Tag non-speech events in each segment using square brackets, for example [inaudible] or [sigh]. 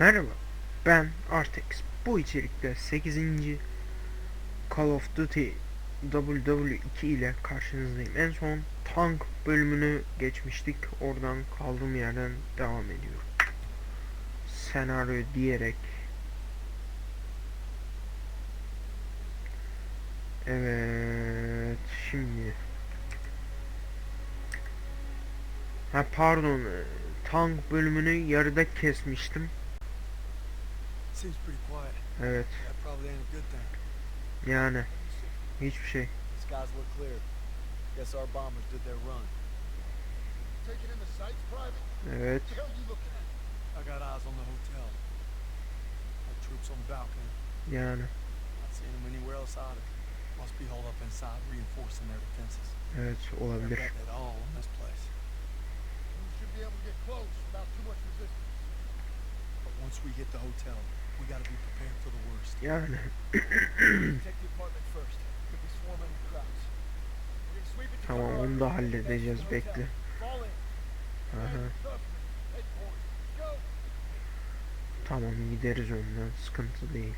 Merhaba, ben Artex. Bu içerikte 8. Call of Duty WW2 ile karşınızdayım. En son tank bölümünü geçmiştik. Oradan kaldığım yerden devam ediyorum. Senaryo diyerek Evet, şimdi Ha pardon, tank bölümünü yarıda kesmiştim. Seems pretty quiet. Evet, That probably ain't a good thing. yani hiçbir şey. Skies look clear. Guess our bombers did their run. Taking in the sights, Private? Evet, What the hell are you looking at? I got eyes on the hotel. Our troops on the balcony. yani Not seeing them anywhere else either. Must be holed up inside, reinforcing their defenses. evet They're olabilir. betting it all on this place. We should be able to get close without too much resistance. But once we hit the hotel, Yani tamam onu da halledeceğiz bekle. Aha, tamam gideriz önden sıkıntı değil.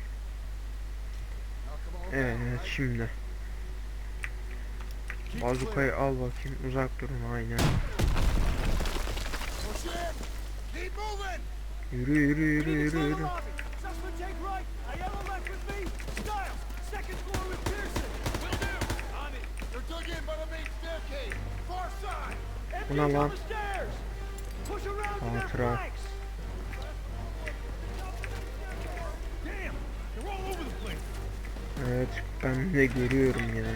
Evet şimdi. Bazukayı al bakayım uzak durun aynen. Yürü yürü yürü yürü yürü. Buna on lan. place. Evet ben de görüyorum yani.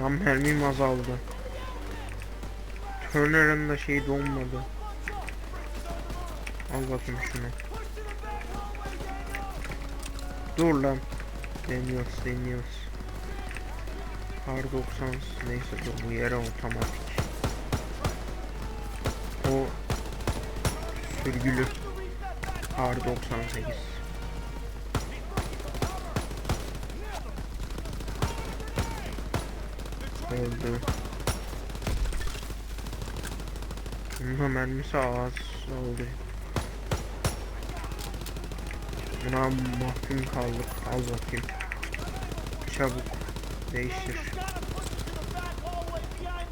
Lan mermim azaldı. Turner'ın da şey donmadı. Al bakayım şunu. Dur lan. Deniyoruz deniyoruz. Kar 90 neyse dur bu yere otomatik. O sürgülü. Kar 98. Öldü. Bunun mermisi az oldu. Buna mahkum kaldık. Al bakayım. Çabuk. Değiştir.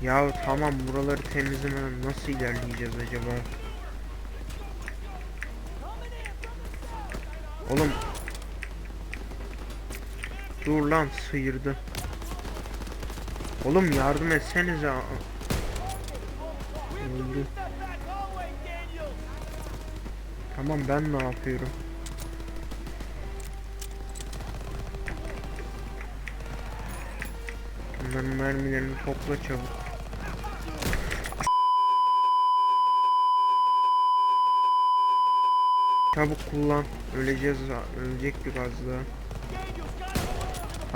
Ya tamam buraları temizlemeden nasıl ilerleyeceğiz acaba? Oğlum. Dur lan sıyırdı. Oğlum yardım etsenize. Öldü. Tamam ben ne yapıyorum? Bunların mermilerini topla çabuk. Çabuk kullan. Öleceğiz. Ölecektik az daha.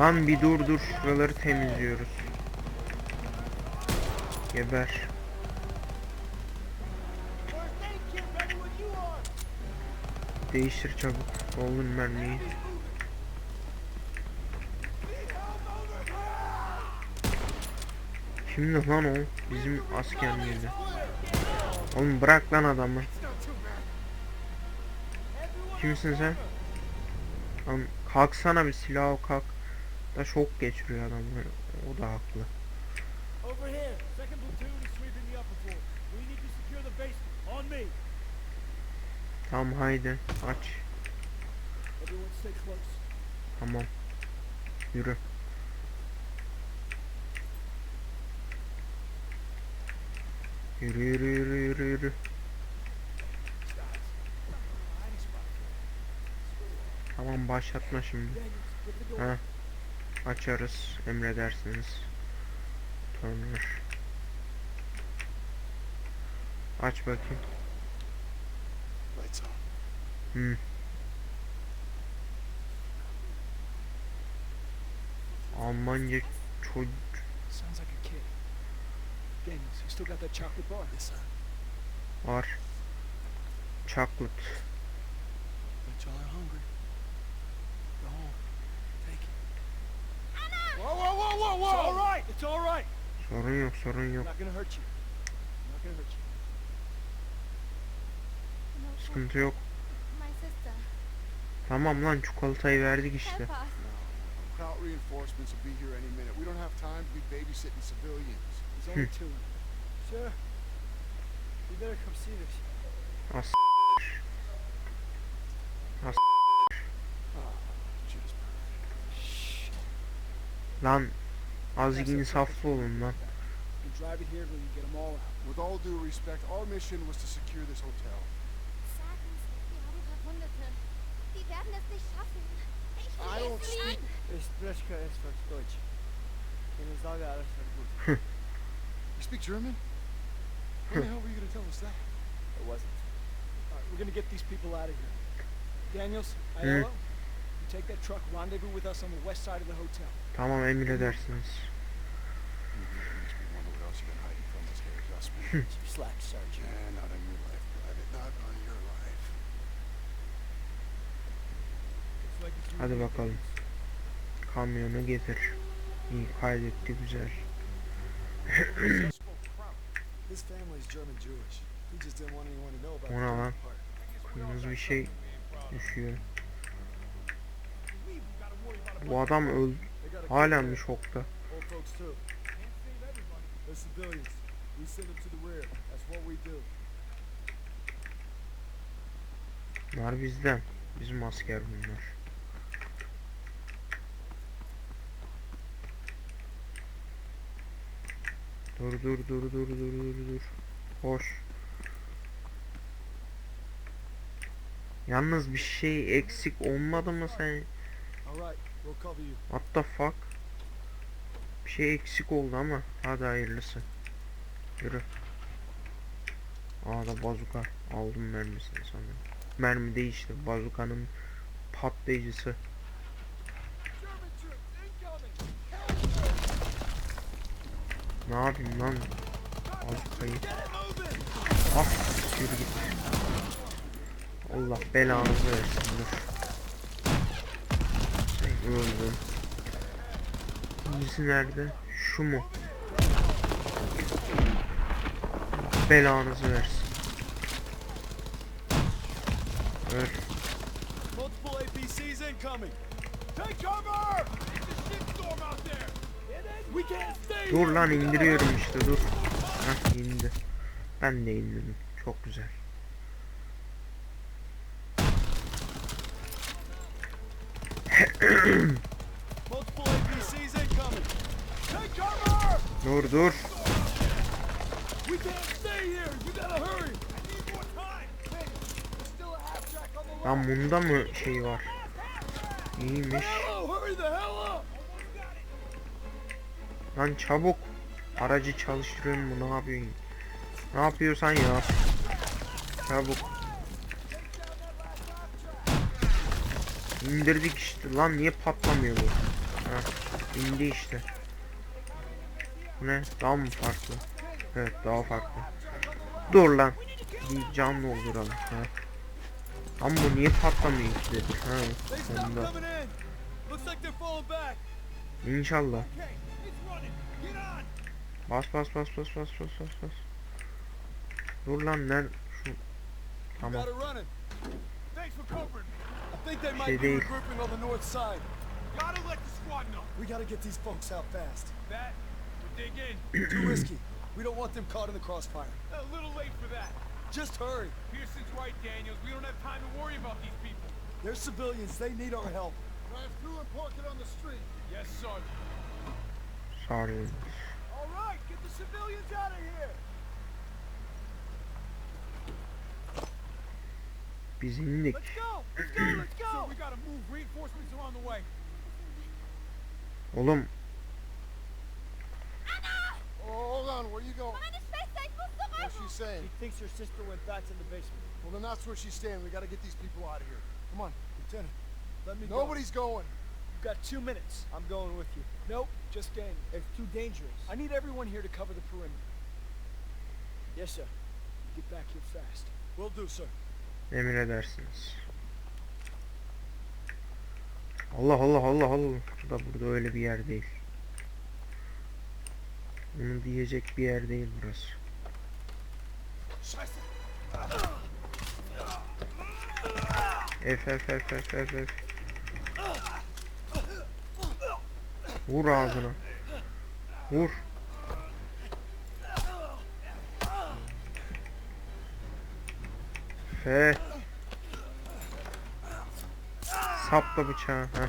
Lan bir dur dur. Şuraları temizliyoruz. Geber. Değiştir çabuk. Golden mermiyi. Kimdi lan o? Bizim asker miydi? Oğlum bırak lan adamı. Kimsin sen? Lan kalksana bir silah kalk. Da şok geçiriyor adamlar. O da haklı. Over here, second platoon is sweeping the upper floor. We need to secure the basement. On me. Tamam haydi aç. Tamam. Yürü. Yürü yürü yürü yürü yürü. Tamam başlatma şimdi. Ha. Açarız. Emredersiniz. Turner. Aç bakayım. Lights on. Hı. Almanca çocuk. Sounds like a kid. Daniels, you still got that chocolate bar? Yes, sir. var. Chocolate. Bet y'all are hungry. Go home. Take it. Whoa, whoa, whoa, whoa, It's all whoa! right. It's all right. Sorun yok sorun yok. not gonna hurt you. I'm not gonna hurt you. No, thank Sıkıntı yok. My sister. Tamam lan çikolatayı verdik işte. Kraut reinforcements will be here any minute. We don't have time to be babysitting civilians. There's only two. Sir, you better come see this. As Jeez. lan azıcık insaflı olun lan. You drive it here till you get them all out. With all due respect, our mission was to secure this hotel. Die werden es nicht schaffen. Ich I don't lese speak. Ihnen. Espresso es für Deutsch. Sage alles für gut. You speak German? When the hell were you gonna tell us that? It wasn't. All right, we're gonna get these people out of here. Daniels. Aiello, you take that truck, rendezvous with us on the west side of the hotel. Tamam emredersiniz. Makes me [laughs] Hadi bakalım. Kamyonu getir. İyi kaydetti güzel. His family's German Jewish. He just didn't want anyone to know about O the ne German lan? Kırmızı bir şey düşüyor. Bu adam öldü. Mı there. şokta? Bunlar bizden. Bizim asker bunlar. Dur dur dur dur dur dur dur. Hoş. Yalnız bir şey eksik olmadı mı sen? What the fuck? Bir şey eksik oldu ama hadi hayırlısı. Yürü. Aa da bazuka. Aldım mermisini sanırım. Mermi değişti. Bazukanın patlayıcısı. German troops incoming! Ne yapayım lan? Bazukayı. Ah yürü git. Allah belanızı versin dur. Sen öldün. İkincisi nerede? Şu mu? Belanızı versin. Öl. Multiple APCs incoming. Take cover! It's a shitstorm out there. Dur lan indiriyorum işte dur. Hah indi. Ben de indirdim. Çok güzel. Dur dur. Lan bunda mı şey var? İyiymiş. Lan çabuk. Aracı çalıştırıyorum mu ne yapıyorsun? Ne yapıyorsan yap. Çabuk. İndirdik işte. Lan niye patlamıyor bu? Ha, indi işte. Ne? Daha mı farklı? Evet daha farklı. Dur lan. Bir can dolduralım. Ha. Lan bu niye patlamıyor ki dedi. Ha, back. İnşallah. Okay, it's. Get on! Bas bas bas bas bas bas bas bas. Dur lan ner şu tamam. Got it running. Thanks for covering me. I think they might Şey değil. on the north side. Gotta let the squad know. We gotta get these folks out fast. That, we dig in. Too risky. We don't want them caught in the crossfire. A little late for that. Just hurry. Pearson's right, Daniels. We don't have time to worry about these people. They're civilians. They need our help. Drive through and park it on the street. Yes, Sergeant. Sarı. All right, get the civilians out of here. Biz indik. Let's go. Let's go. Let's go. So we gotta move. Reinforcements are on the way. Oğlum Oh, hold on. Where are you going? Meine Schwester, ich muss zur What's she saying? She thinks her sister went back to the basement. Well, then that's where she's staying. We gotta get these people out of here. Come on. Lieutenant, let me Nobody's going. Got two minutes. I'm going with you. Nope, just Daniel. It's too dangerous. I need everyone here to cover the perimeter. Yes, sir. Get back here fast. Will do, sir. emredersiniz. Allah Allah Allah Allah. Bu da burada öyle bir yer değil. Bunu diyecek bir yer değil burası. F F F F F Vur ağzına. Vur. F. Sapla bıçağı. Heh.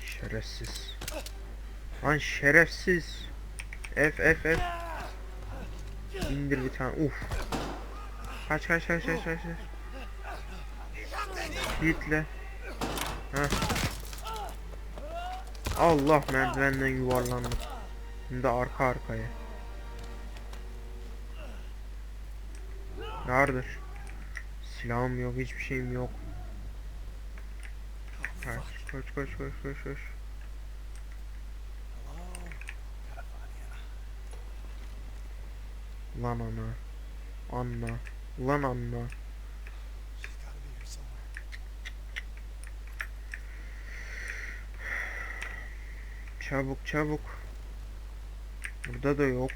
Şerefsiz. Lan şerefsiz. F F F. İndir bir tane. Uf. Kaç kaç kaç kaç kaç. Kilitle. Heh. Allah merdivenden yuvarlandım. De arka arkaya. Yardır. Silahım yok, hiçbir şeyim yok. Kaç, koş koş koş koş koş. Lan ana. Anna. Lan anna. She's gotta be here somewhere. Çabuk çabuk. Burada da yok.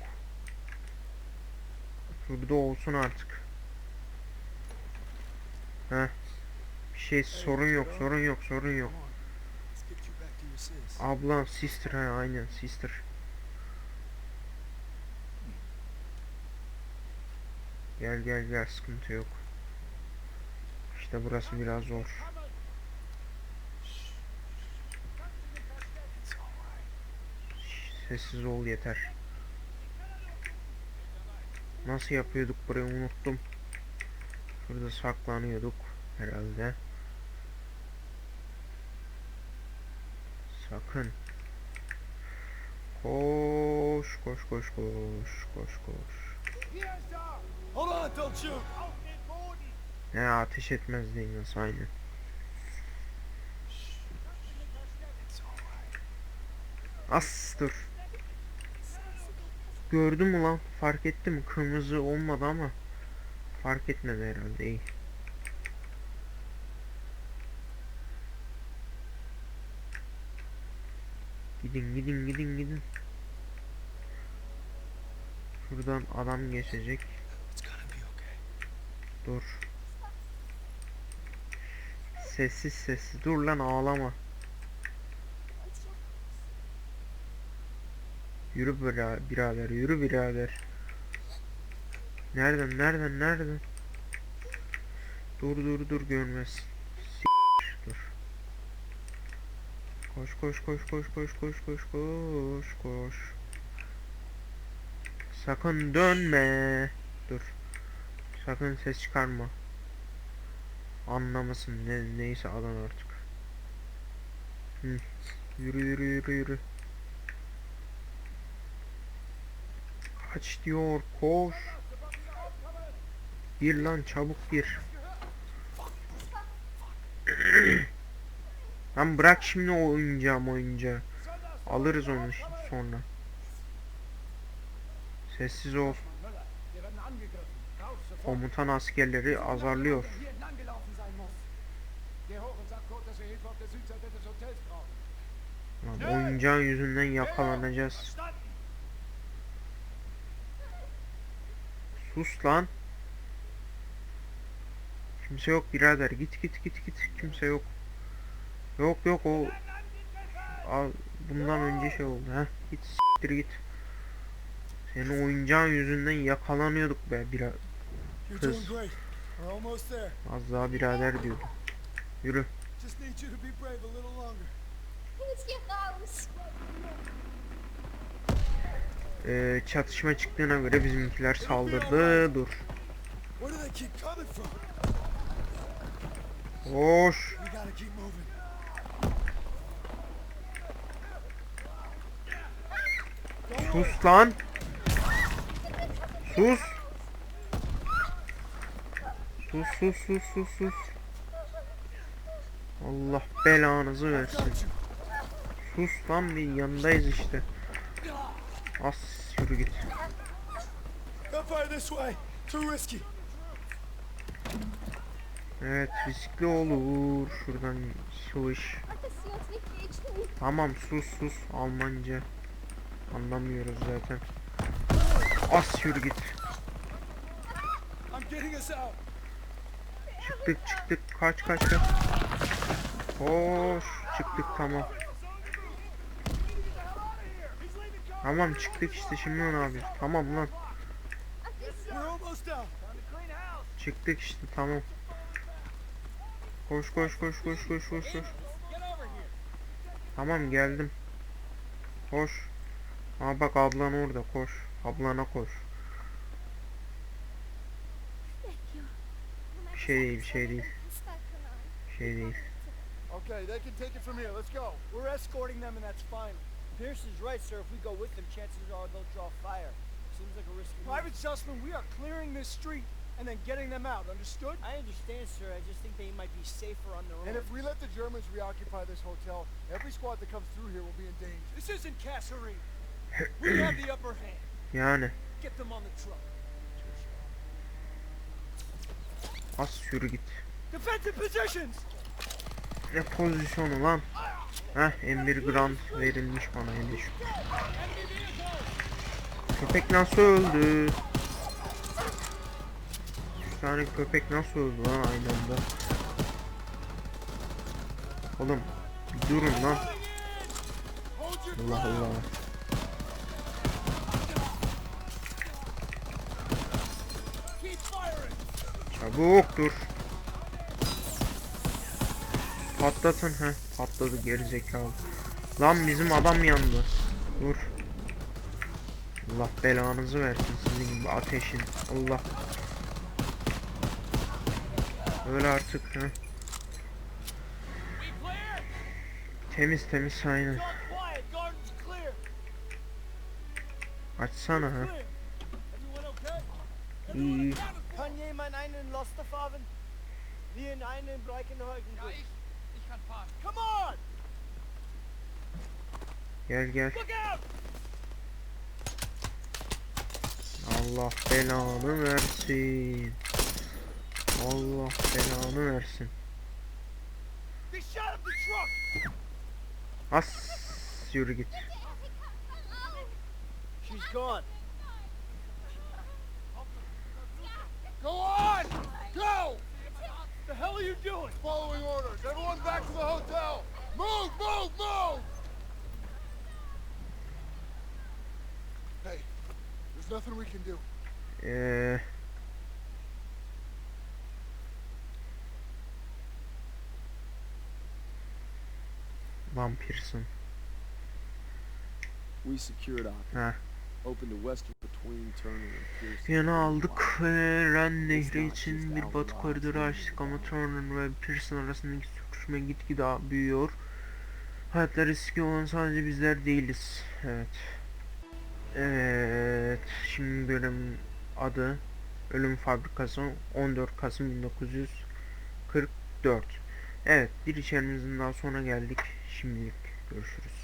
Burada olsun artık. Heh. Bir şey sorun yok, sorun yok, sorun yok. Ablam sister ha aynen sister. Gel gel gel sıkıntı yok. İşte burası biraz zor. Sessiz ol yeter. Nasıl yapıyorduk burayı unuttum. Şurada saklanıyorduk herhalde. Sakın. Koş koş koş koş koş koş. Ne ateş etmez değil. It's alright. As dur. Gördün mü lan? Fark etti mi? Kırmızı olmadı ama fark etmedi herhalde iyi. Gidin gidin gidin gidin. Şuradan adam geçecek. Dur. Sessiz sessiz. Dur lan ağlama. Yürü bira- birader, yürü birader. Nereden, nereden, nereden? Dur, dur, dur görmez. Dur. Koş, koş, koş, koş, koş, koş, koş, koş, koş. Sakın dönme. Dur. Sakın ses çıkarma. Anlamasın ne neyse alan artık. Hı. Yürü yürü yürü yürü. Kaç diyor koş. Gir lan çabuk gir. [clears throat] lan bırak şimdi o oyuncağı oyuncağı. Alırız onu sonra. Sessiz ol. Komutan askerleri azarlıyor. Lan oyuncağın yüzünden yakalanacağız. Sus lan. Kimse yok birader. Git git git git. Kimse yok. Yok yok o. Al, bundan önce şey oldu. Heh. Git siktir git. Senin oyuncağın yüzünden yakalanıyorduk be bira. You're Chris. doing great. We're almost there. Az daha birader diyordu. Yürü. Just need you to be brave a little longer. Jetzt hier raus! Ee, çatışma çıktığına göre bizimkiler saldırdı. Dur. Hoş. Sus lan. Sus. Sus sus sus sus sus. Allah belanızı versin. Sus lan bir yanındayız işte. As yürü git. Evet riskli olur. Şuradan sıvış. Tamam sus sus Almanca. Anlamıyoruz zaten. As yürü git. Çıktık çıktık kaç kaç kaç. Hoş çıktık tamam. Tamam çıktık işte şimdi ne yapıyoruz? Tamam lan çıktık işte tamam. Koş koş koş koş koş koş koş. Tamam geldim. Koş. Aa bak ablan orada koş. Ablana koş. Bir şey değil bir şey değil. Bir şey değil. Okay, they can take it from here. Let's go. We're escorting them and that's fine. Pierce is right, sir. If we go with them, chances are they'll draw fire. Seems like a risky move. Private Sussman, we are clearing this street and then getting them out, understood? I understand, sir. I just think they might be safer on their own. And if we let the Germans reoccupy this hotel, every squad that comes through here will be in danger. This isn't Kasserine. We have the upper hand. [clears throat] Yani Get them on the truck. as yürü git. Defensive positions! Ne pozisyonu lan? Heh M1 Grand verilmiş bana hele şükür. Köpek nasıl öldü? Üç tane köpek nasıl öldü lan aynı anda? Oğlum durun lan. Allah Allah. Çabuk dur. Patlatın he. Patladı gerizekalı. Lan bizim adam yandı. Dur. Allah belanızı versin sizin gibi ateşin. Allah. Öyle artık he. Temiz temiz aynen. Açsana ha. İyi. Kann jemand einen fahren? Wir in einen Breckenhäusen. Ja, Gel gel. Allah belanı versin. Allah belanı versin. As yürü git. She's gone. Go on! Go! The hell are you doing? Following orders. Everyone back to the hotel. Move, move, move! Hey, there's nothing we can do. Eee Vampirsin. We secured Ock. Ha. Ah. Opened the western Yana aldık ve Ren Nehri için bir batı koridoru açtık ama Turner ve Pearson arasındaki sürtüşme gitgide büyüyor. Hayatta riski olan sadece bizler değiliz. Evet. Evet. Şimdi bölüm adı Ölüm Fabrikası 14 Kasım 1944. Evet bir içerimizin daha sona geldik. Şimdilik görüşürüz.